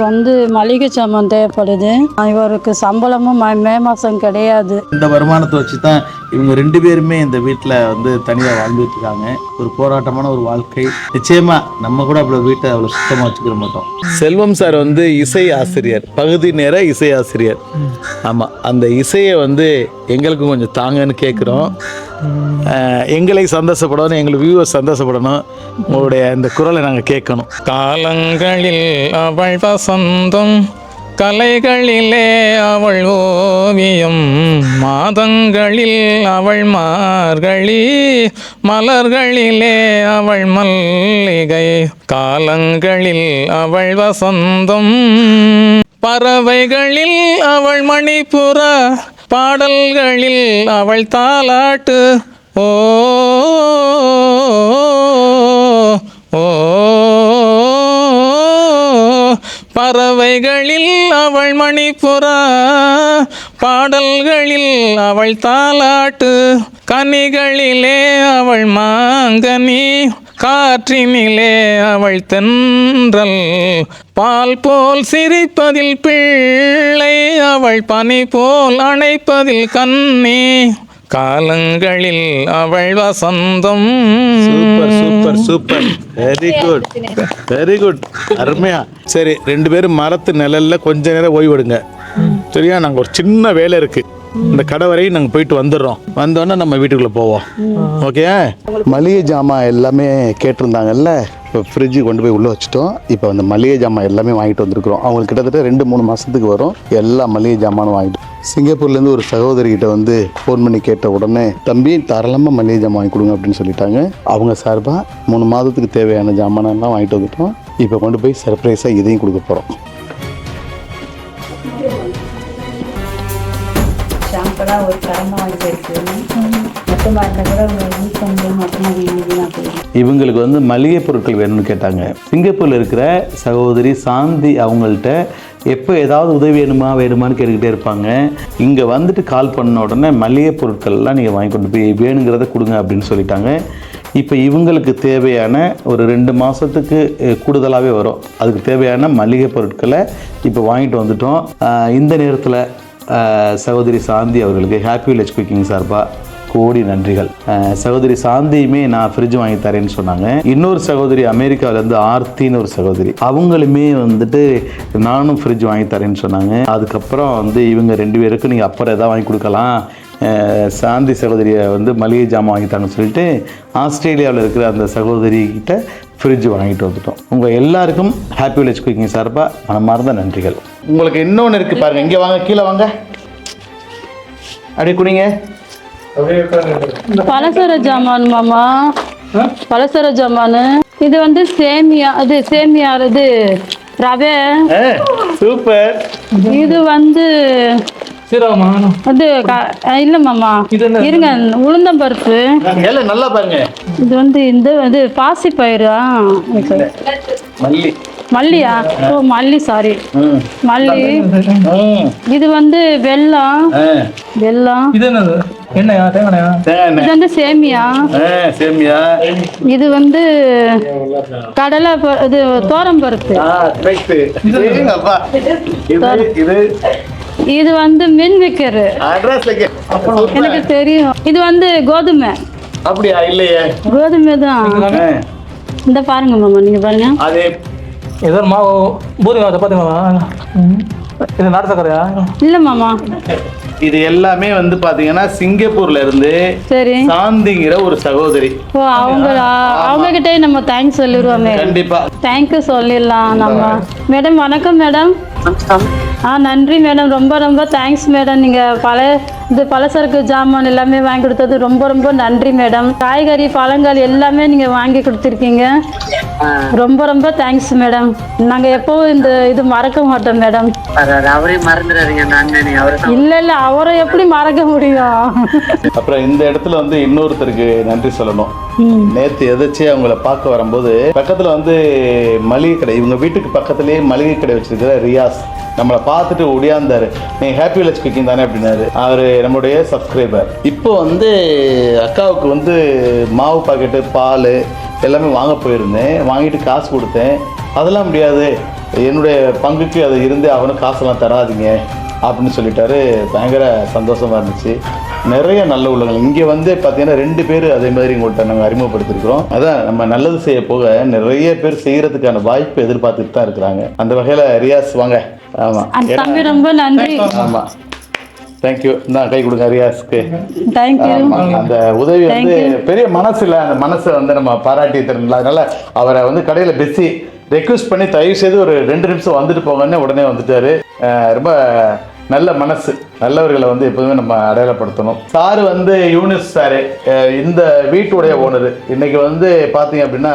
எனக்கு வந்து மளிகை சாமான் தேவைப்படுது. இவருக்கு சம்பளமும் மே- மே மாதம் கிடையாது. இந்த வருமானத்தை வச்சு தான் இவங்க ரெண்டு பேருமே இந்த வீட்டில் வந்து தனியாக வாழ்ந்துட்டு இருக்காங்க. ஒரு போராட்டமான ஒரு வாழ்க்கை. நிச்சயமா நம்ம கூட அவ்வளோ வீட்டை அவ்வளோ சுத்தமாக வச்சுக்கிற மாட்டோம். செல்வம் சார் வந்து இசை ஆசிரியர். பகுதி நேர இசை ஆசிரியர். ஆமாம் அந்த இசையை வந்து எங்களுக்கும் கொஞ்சம் தாங்கன்னு கேட்குறோம் எங்களை சந்தோஷப்படணும் எங்களுக்கு வியூவர்ஸ் சந்தோஷப்படணும். உங்களுடைய இந்த குரலை நாங்கள் கேட்கணும். காலங்களில் அவள் வசந்தம் கலைகளிலே அவள் ஓவியம் மாதங்களில் அவள் மார்கழி மலர்களிலே அவள் மல்லிகை காலங்களில் அவள் வசந்தம். பறவைகளில் அவள் மணிப்புற பாடல்களில் அவள் தாலாட்டு ஓ ஓ பறவைகளில் அவள் மணிப்புறா பாடல்களில் அவள் தாலாட்டு கனிகளிலே அவள் மாங்கனி காற்றினிலே அவள் தென்றல் பால் போல் சிரிப்பதில் பிள்ளை அவள் பனி போல் அணைப்பதில் கண்ணி. காலங்களில் அவள் வசந்தம். Super super super very good very good அருமையா. சரி ரெண்டு பேரும் மரத்து நிழல்ல கொஞ்ச நேரம் ஓய்வெடுங்க. சரியா? நாங்கள் ஒரு சின்ன வேலை இருக்கு. இந்த கடை வரையும் நாங்கள் போயிட்டு வந்துடுறோம். வந்தோடனே நம்ம வீட்டுக்குள்ளே போவோம். ஓகே மளிகை ஜாமான் எல்லாமே கேட்டிருந்தாங்கல்ல? இப்போ ஃப்ரிட்ஜு கொண்டு போய் உள்ளே வச்சுட்டோம். இப்போ அந்த மளிகை ஜாமான் எல்லாமே வாங்கிட்டு வந்திருக்கிறோம். அவங்களுக்கு கிட்டத்தட்ட ரெண்டு மூணு மாதத்துக்கு வரும். எல்லா மளிகை ஜாமானும் வாங்கிட்டு சிங்கப்பூர்லேருந்து ஒரு சகோதரிகிட்ட வந்து ஃபோன் பண்ணி கேட்ட உடனே தம்பி தாராளமாக மளிகை ஜாமான் வாங்கி கொடுங்க அப்படின்னு சொல்லிட்டாங்க. அவங்க சார்பாக மூணு மாதத்துக்கு தேவையான ஜாமானெல்லாம் வாங்கிட்டு வந்துட்டோம். இப்போ கொண்டு போய் சர்ப்ரைஸாக இதையும் கொடுக்க போகிறோம் ஷாம்பெல்லாம் ஒரு தரமாக வாங்கி மொத்தமாக இருந்தால் கூட அவங்க யூஸ் மொத்தமாக வீணாக போயிடும். இவங்களுக்கு வந்து மளிகை பொருட்கள் வேணும்னு கேட்டாங்க. சிங்கப்பூரில் இருக்கிற சகோதரி சாந்தி அவங்கள்ட்ட எப்போ ஏதாவது உதவி வேணுமா வேணுமான்னு கேட்டுக்கிட்டே இருப்பாங்க. இங்கே வந்துட்டு கால் பண்ண உடனே மளிகை பொருட்கள்லாம் நீங்கள் வாங்கி கொண்டு போய் வேணுங்கிறத கொடுங்க அப்படின்னு சொல்லிட்டாங்க. இப்போ இவங்களுக்கு தேவையான ஒரு ரெண்டு மாதத்துக்கு கூடுதலாகவே வரும். அதுக்கு தேவையான மளிகை பொருட்களை இப்போ வாங்கிட்டு வந்துட்டோம். இந்த நேரத்தில் சகோதரி சாந்தி அவர்களுக்கு ஹாப்பி வில்லேஜ் குக்கிங் சார்பாக கோடி நன்றிகள். சகோதரி சாந்தியுமே நான் ஃப்ரிட்ஜ் வாங்கி தரேன்னு சொன்னாங்க. இன்னொரு சகோதரி அமெரிக்காவிலேருந்து ஆர்த்தின்னு ஒரு சகோதரி. அவங்களுமே வந்துட்டு நானும் ஃப்ரிட்ஜ் வாங்கி தரேன்னு சொன்னாங்க. அதுக்கப்புறம் வந்து இவங்க ரெண்டு பேருக்கும் நீங்கள் அப்புறம் எதாவது வாங்கி கொடுக்கலாம். சாந்தி சகோதரியை வந்து மளிகை ஜாமான் வாங்கித்தாங்கன்னு சொல்லிட்டு ஆஸ்திரேலியாவில் இருக்கிற அந்த சகோதரிகிட்ட ஃப்ரிட்ஜ் வாங்கிட்டு வந்துட்டோம். உங்கள் எல்லாருக்கும் ஹாப்பி வில்லேஜ் குக்கிங் சார்பாக மனமார்ந்த நன்றிகள். உங்களுக்கு இன்னொன்று இருக்குது பாருங்கள் இங்கே வாங்க கீழே வாங்க. அப்படியே குடிங்க. பலசர ஜாமான் மாமா. பலசர ஜாமான். இது வந்து சேமியா இது சேமியா இது ரவை. சூப்பர். இது வந்து சீரகமா அது இல்ல மாமா? இருங்க நல்லா பாருங்க. இது வந்து இந்த இது பாசி பயிரா? மல்லி. மல்லியா? ஓ மல்லி சாரி மல்லி. இது வந்து வெல்லம். வெல்லம். இது என்னது? வந்து சேமியா. இது வந்து கடலை இது கரெக்ட் அப்பா இது வந்து மின் விக்கரு. எனக்கு தெரியும். இது வந்து கோதுமை. அப்படியா? இல்லையே. கோதுமை தான். இந்த பாருங்க மாமா நீங்க பாருங்க. அது ஏதோ மாவு பூரி மாவு சப்பாத்தி மாவா? இது நாட்டு சக்கரையா இல்ல மாமா. இது எல்லாமே வந்து பாத்தீங்கன்னா சிங்கப்பூர்ல இருந்து சரி. சாந்திங்கிற ஒரு சகோதரி. ஓ அவங்க அவங்க கிட்டே நம்ம தேங்க்ஸ் சொல்லிடுவோமே கண்டிப்பா. தேங்க்யூ சொல்லிடலாம் நம்ம. மேடம் வணக்கம் மேடம். ஆ நன்றி மேடம். ரொம்ப ரொம்ப தேங்க்ஸ் மேடம். நீங்கள் பல இது பலசரக்கு ஜாமான் எல்லாமே வாங்கி கொடுத்தது ரொம்ப ரொம்ப நன்றி மேடம். காய்கறி பழங்கள் எல்லாமே நீங்கள் வாங்கி கொடுத்துருக்கீங்க. ரொம்ப ரொம்ப தேங்க்ஸ் மேடம். நாங்கள் எப்போவும் இந்த இது மறக்க மாட்டோம் மேடம். இல்லை இல்லை. அவரை எப்படி மறக்க முடியும்? அப்புறம் இந்த இடத்துல வந்து இன்னொருத்தருக்கு நன்றி சொல்லணும். நேத்து எதாச்சும் அவங்கள பார்க்க வரும்போது பக்கத்துல வந்து மளிகை கடை இவங்க வீட்டுக்கு பக்கத்துலயே மளிகை கடை வச்சிருக்கிற ரியாஸ். நம்மளை பார்த்துட்டு ஒடியாந்தாரு. நீ ஹாப்பி வில்லேஜ் குக்கிங் தானே அப்படின்னாரு. அவர் நம்முடைய சப்ஸ்கிரைபர் இப்போ வந்து அக்காவுக்கு வந்து மாவு பாக்கெட்டு பால் எல்லாமே வாங்க போயிருந்தேன். வாங்கிட்டு காசு கொடுத்தேன். அதெல்லாம் முடியாது. என்னுடைய பங்குக்கு அது இருந்து அவனுக்கு காசெல்லாம் தராதீங்க. அப்படின்னு சொல்லிட்டாரு. பயங்கர சந்தோஷமா இருந்துச்சு. நிறைய நல்ல உள்ளங்கள். இங்கே வந்து பார்த்தீங்கன்னா ரெண்டு பேர் அதே மாதிரி உங்கள்கிட்ட நாங்கள் அறிமுகப்படுத்திருக்கிறோம் அதான் நம்ம நல்லது செய்ய போக நிறைய பேர் செய்யறதுக்கான வாய்ப்பு எதிர்பார்த்துட்டு தான் இருக்கிறாங்க. அந்த வகையில் ரியாஸ் வாங்க. ஆமாம் அந்த தம்பி ரொம்ப நன்றி. ஆமாம் தேங்க்யூ நான் கை கொடுங்க ரியாஸ்க்கு. அந்த உதவி வந்து பெரிய மனசுல அந்த மனசை வந்து நம்ம பாராட்டி தரணும் அதனால அவரை வந்து கடையில பெசி ரெக்வஸ்ட் பண்ணி தயவு செய்து ஒரு ரெண்டு நிமிஷம் வந்துட்டு போங்கன்னு உடனே வந்துட்டாரு. ரொம்ப நல்ல மனசு நல்லவர்களை வந்து எப்போதுமே நம்ம அடையாளப்படுத்தணும். சார் வந்து யூனிஸ் சாரு இந்த வீட்டுடைய ஓனர். இன்னைக்கு வந்து பார்த்தீங்க அப்படின்னா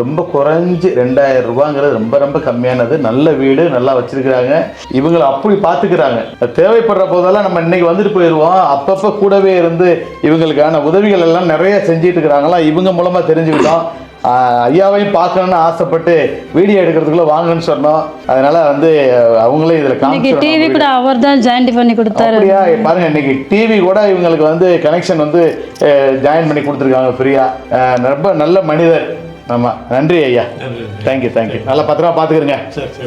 ரொம்ப குறைஞ்சி ரெண்டாயிரம் ரூபாங்கிறது ரொம்ப ரொம்ப கம்மியானது. நல்ல வீடு நல்லா வச்சிருக்கிறாங்க. இவங்களை அப்படி பார்த்துக்கிறாங்க. தேவைப்படுற போதெல்லாம் நம்ம இன்னைக்கு வந்துட்டு போயிடுவோம். அப்பப்போ கூடவே இருந்து இவங்களுக்கான உதவிகள் எல்லாம் நிறைய செஞ்சுட்டு இருக்கிறாங்களா இவங்க மூலமாக தெரிஞ்சுக்கிட்டோம். ஐயாவையும் பார்க்கணும்னு ஆசைப்பட்டு வீடியோ எடுக்கிறதுக்குள்ள வாங்கன்னு சொன்னோம். அதனால வந்து அவங்களே இதில் காமிச்சு டிவி கூட அவர் தான் ஜாயின் பண்ணி கொடுத்தாரு. அப்படியா? பாருங்க இன்னைக்கு டிவி கூட இவங்களுக்கு வந்து கனெக்ஷன் வந்து ஜாயின் பண்ணி கொடுத்துருக்காங்க ஃப்ரீயா ரொம்ப நல்ல மனிதர். ஆமா. நன்றி ஐயா. தேங்க்யூ தேங்க்யூ நல்லா பத்திரமா பார்த்துக்கிறங்க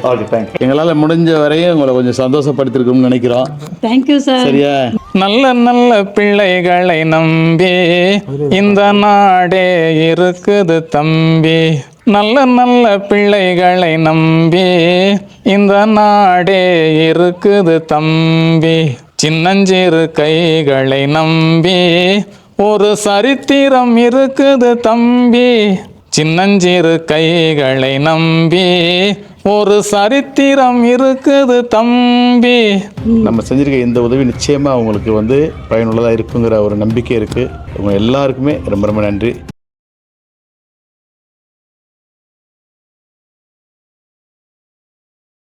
ஓகே தேங்க்யூ எங்களால் முடிஞ்ச வரையும் உங்களை கொஞ்சம் சந்தோஷப்படுத்திருக்கோம்னு நினைக்கிறோம். தேங்க்யூ சார் சரியா? நல்ல நல்ல பிள்ளைகளை நம்பி இந்த நாடே இருக்குது தம்பி. நல்ல நல்ல பிள்ளைகளை நம்பி இந்த நாடே இருக்குது தம்பி. சின்னஞ்சிறு கைகளை நம்பி ஒரு சரித்திரம் இருக்குது தம்பி. சின்னஞ்சிறு கைகளை நம்பி ஒரு சரித்திரம் இருக்குது தம்பி. நம்ம செஞ்சிருக்க இந்த உதவி நிச்சயமாக உங்களுக்கு வந்து பயனுள்ளதாக இருக்குங்கிற ஒரு நம்பிக்கை இருக்குது உங்க எல்லாருக்குமே ரொம்ப ரொம்ப நன்றி.